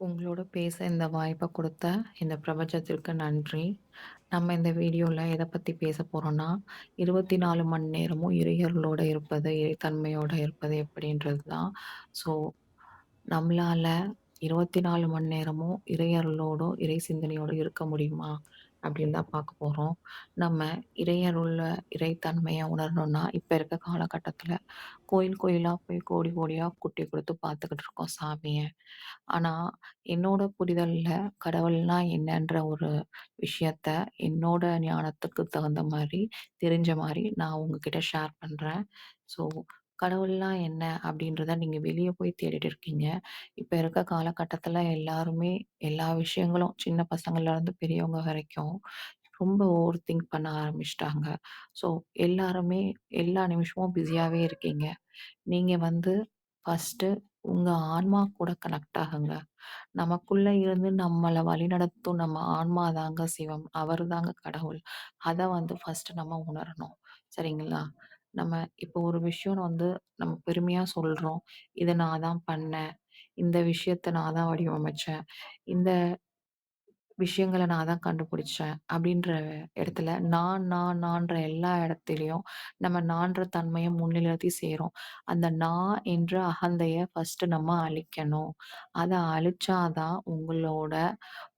உங்களோட பேச இந்த வாய்ப்ப கொடுத்த இந்த பிரபஞ்சத்திற்கு நன்றி. நம்ம இந்த வீடியோல எத பத்தி பேச போறோம்னா, 24 மணி நேரமும் இறையருளோட இருப்பது, இறைத்தன்மையோட இருப்பது எப்படின்றது தான். ஸோ, நம்மளால 24 மணி நேரமும் இறையருளோடும், இறை சிந்தனையோட இருக்க முடியுமா? அப்படின்னு தான் பார்க்க போறோம். நம்ம இறையருள்ள இறைத்தன்மைய உணரணும்னா, இப்ப இருக்க காலகட்டத்தில கோயில் கோயிலா போய் கோடி கோடியா கொட்டி கொடுத்து பார்த்துக்கிட்டு இருக்கோம் சாமிய. ஆனா, என்னோட புரிதல்ல கடவுள்னா என்னன்ற ஒரு விஷயத்த என்னோட ஞானத்துக்கு தகுந்த மாரி, தெரிஞ்ச மாரி நான் உங்ககிட்ட ஷேர் பண்றேன். ஸோ, கடவுள்னா என்ன அப்படின்றத நீங்க வெளிய போய் தேடிட்டு இருக்கீங்க. இப்ப இருக்க காலகட்டத்தில எல்லாருமே எல்லா விஷயங்களும் சின்ன பசங்கள்லருந்து பெரியவங்க வரைக்கும் ரொம்ப ஓவர் திங்க் பண்ண ஆரம்பிச்சுட்டாங்க. ஸோ, எல்லாருமே எல்லா நிமிஷமும் பிஸியாவே இருக்கீங்க. நீங்க வந்து ஃபர்ஸ்ட்டு உங்க ஆன்மா கூட கனெக்ட் ஆகுங்க. நமக்குள்ள இருந்து நம்மள வழிநடத்தும் நம்ம ஆன்மா தாங்க சிவம். அவர் தாங்க கடவுள். அத வந்து ஃபர்ஸ்ட்டு நம்ம உணரணும். சரிங்களா? நம்ம இப்போ ஒரு விஷயம் வந்து நம்ம பெருமையா சொல்றோம். "இத நான் தான் பண்ணேன். இந்த விஷயத்த நான் தான் வடிவமைச்சேன். இந்த விஷயங்கள நான் தான் கண்டுபிடிச்சேன்." அப்படின்ற இடத்துல நான், நான், நான்ற எல்லா இடத்துலையும் நம்ம நான்ற தன்மைய முன்னிறுத்தி செய்றோம். அந்த நான் என்ற அகந்தைய ஃபஸ்ட்டு நம்ம அழிக்கணும். அத அழிச்சா தான் உங்களோட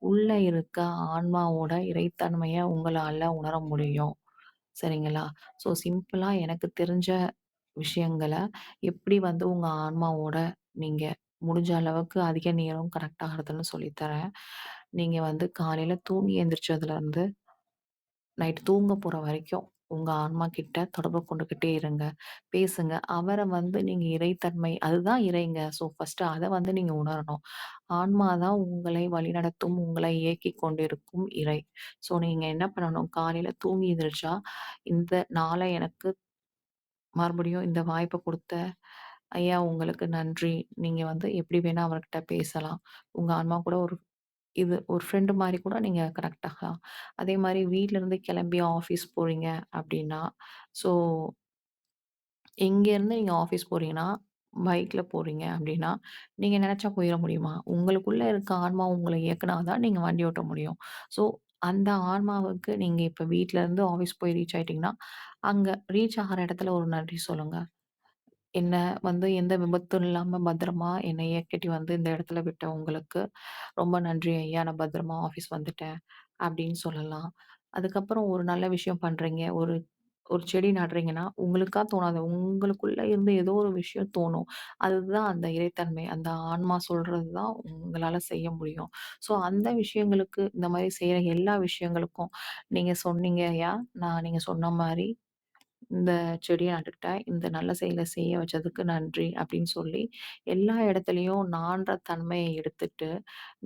உள்ள இருக்க ஆன்மாவோட இறைத்தன்மைய உங்களால உணர முடியும். சரிங்களா? ஸோ சிம்பிளா எனக்கு தெரிஞ்ச விஷயங்கள எப்படி வந்து உங்க ஆன்மாவோட நீங்க முடிஞ்ச அளவுக்கு அதிக நேரம் கனெக்ட் ஆகுறதுன்னு சொல்லி தரேன். நீங்க வந்து காலையில தூங்கி எந்திரிச்சதுலருந்து நைட் தூங்க போற வரைக்கும் உங்க ஆன்மா கிட்ட தொடர்பு கொண்டுகிட்டே இருங்க. பேசுங்க. அவர வந்து நீங்க இறைத்தன்மை அதுதான் இறைங்க. ஸோ ஃபர்ஸ்ட்டு அத வந்து நீங்க உணரணும். ஆன்மா தான் உங்களை வழிநடத்தும், உங்களை இயக்கிக் கொண்டிருக்கும் இறை. ஸோ நீங்க என்ன பண்ணணும், காலையில தூங்கி எந்திரிச்சா, இந்த நாள எனக்கு மறுபடியும் இந்த வாய்ப்ப குடுத்த ஐயா உங்களுக்கு நன்றி. நீங்க வந்து எப்படி வேணா அவர்கிட்ட பேசலாம். உங்க ஆன்மா கூட ஒரு இது ஒரு ஃப்ரெண்டு மாரி கூட நீங்க கனெக்ட் ஆகலாம். அதே மாரி வீட்லருந்து கிளம்பி ஆஃபீஸ் போறீங்க அப்படின்னா ஸோ இங்கேருந்து நீங்க ஆஃபீஸ் போறீங்கன்னா, பைக்ல போறீங்க அப்படின்னா நீங்க நெனச்சா போயிற முடியுமா? உங்களுக்குள்ள இருக்க ஆன்மா உங்கள இயக்குனா தான் நீங்க வண்டி ஓட்ட முடியும். ஸோ அந்த ஆன்மாவுக்கு நீங்க இப்ப வீட்லருந்து ஆஃபீஸ் போய் ரீச் ஆயிட்டீங்கன்னா, அங்க ரீச் ஆகுற இடத்துல ஒரு நன்றி சொல்லுங்க. என்ன வந்து எந்த விபத்தும் இல்லாம பத்திரமா என்னை இயக்கிட்டு வந்து இந்த இடத்துல விட்ட உங்களுக்கு ரொம்ப நன்றி ஐயா. நான் பத்திரமா ஆஃபீஸ் வந்துட்டேன். அப்படின்னு சொல்லலாம். அதுக்கப்புறம் ஒரு நல்ல விஷயம் பண்றீங்க. ஒரு ஒரு செடி நடுறீங்கன்னா, உங்களுக்கா தோணாது. உங்களுக்குள்ள இருந்து ஏதோ ஒரு விஷயம் தோணும். அதுதான் அந்த இறைத்தன்மை. அந்த ஆன்மா சொல்றது தான் உங்களால செய்ய முடியும். ஸோ அந்த விஷயங்களுக்கு இந்த மாரி செய்ற எல்லா விஷயங்களுக்கும் நீங்க சொன்னீங்க ஐயா. நான் நீங்க சொன்ன மாரி இந்த செடியை நட்டுக்கிட்டேன். இந்த நல்ல செயலை செய்ய வச்சதுக்கு நன்றி அப்படின்னு சொல்லி, எல்லா இடத்துலையும் நான்ற தன்மையை எடுத்துட்டு,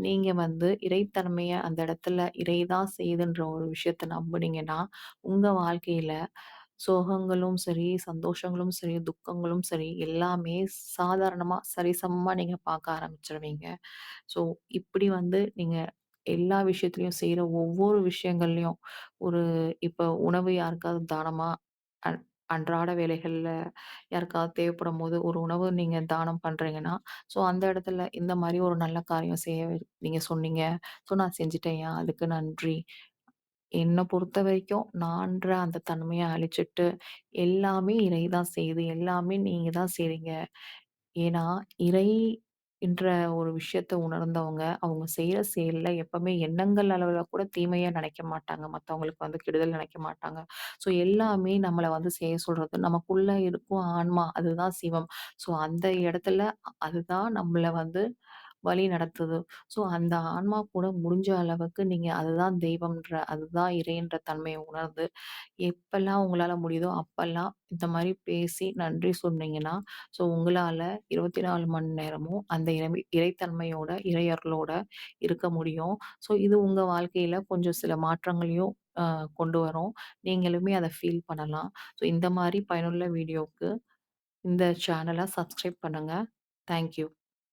நீங்க வந்து இறைத்தன்மையை அந்த இடத்துல இறை தான் செய்யுதுன்ற ஒரு விஷயத்த நம்புனீங்கன்னா, உங்க வாழ்க்கையில சோகங்களும் சரி, சந்தோஷங்களும் சரி, துக்கங்களும் சரி, எல்லாமே சாதாரணமாக சரிசமமாக நீங்கள் பார்க்க ஆரம்பிச்சிருவீங்க ஸோ, இப்படி வந்து நீங்கள் எல்லா விஷயத்துலையும் செய்கிற ஒவ்வொரு விஷயங்கள்லையும் ஒரு இப்போ உணவு யாருக்காவது தானமாக அன் அன்றாட வேலைகள்ல யாருக்காவது தேவைப்படும்போது, ஒரு உணவு நீங்க தானம் பண்றீங்கன்னா, ஸோ அந்த இடத்துல இந்த மாரி ஒரு நல்ல காரியம் செய்ய நீங்க சொன்னீங்க. ஸோ நான் செஞ்சுட்டேன்யா, அதுக்கு நன்றி. என்ன பொறுத்தவரைக்கும் நான்ற அந்த தன்மைய அழிச்சிட்டு, எல்லாமே இறை தான் செய்யுது. எல்லாமே நீங்க தான் செய்றீங்க. ஏன்னா, இறை என்ற ஒரு விஷயத்த உணர்ந்தவங்க, அவங்க செய்ற செயல்ல எப்பவுமே எண்ணங்கள் அளவுல கூட தீமையா நினைக்க மாட்டாங்க. மத்தவங்களுக்கு வந்து கெடுதல் நினைக்க மாட்டாங்க. ஸோ எல்லாமே நம்மள வந்து செய்ய சொல்றது, நமக்குள்ள இருக்கும் ஆன்மா, அதுதான் சிவம். ஸோ அந்த இடத்துல அ அதுதான் நம்மள வந்து வழி நடத்துது. ஸோ அந்த ஆன்மா கூட முடிஞ்ச அளவுக்கு நீங்க அதுதான் தெய்வம்ன்ற, அதுதான் இறைன்ற தன்மைய உணர்ந்து, எப்பல்லாம் உங்களால முடியுதோ அப்பல்லாம் இந்த மாரி பேசி நன்றி சொன்னீங்கன்னா, ஸோ உங்களால 24 மணி நேரமும் அந்த இறை இறைத்தன்மையோட, இறை அருளோட இருக்க முடியும். ஸோ இது உங்க வாழ்க்கையில கொஞ்சம் சில மாற்றங்களையும் அ கொண்டு வரும். நீங்களுமே அத ஃபீல் பண்ணலாம். ஸோ இந்த மாரி பயனுள்ள வீடியோவுக்கு இந்த சேனல சப்ஸ்கிரைப் பண்ணுங்க. Thank you.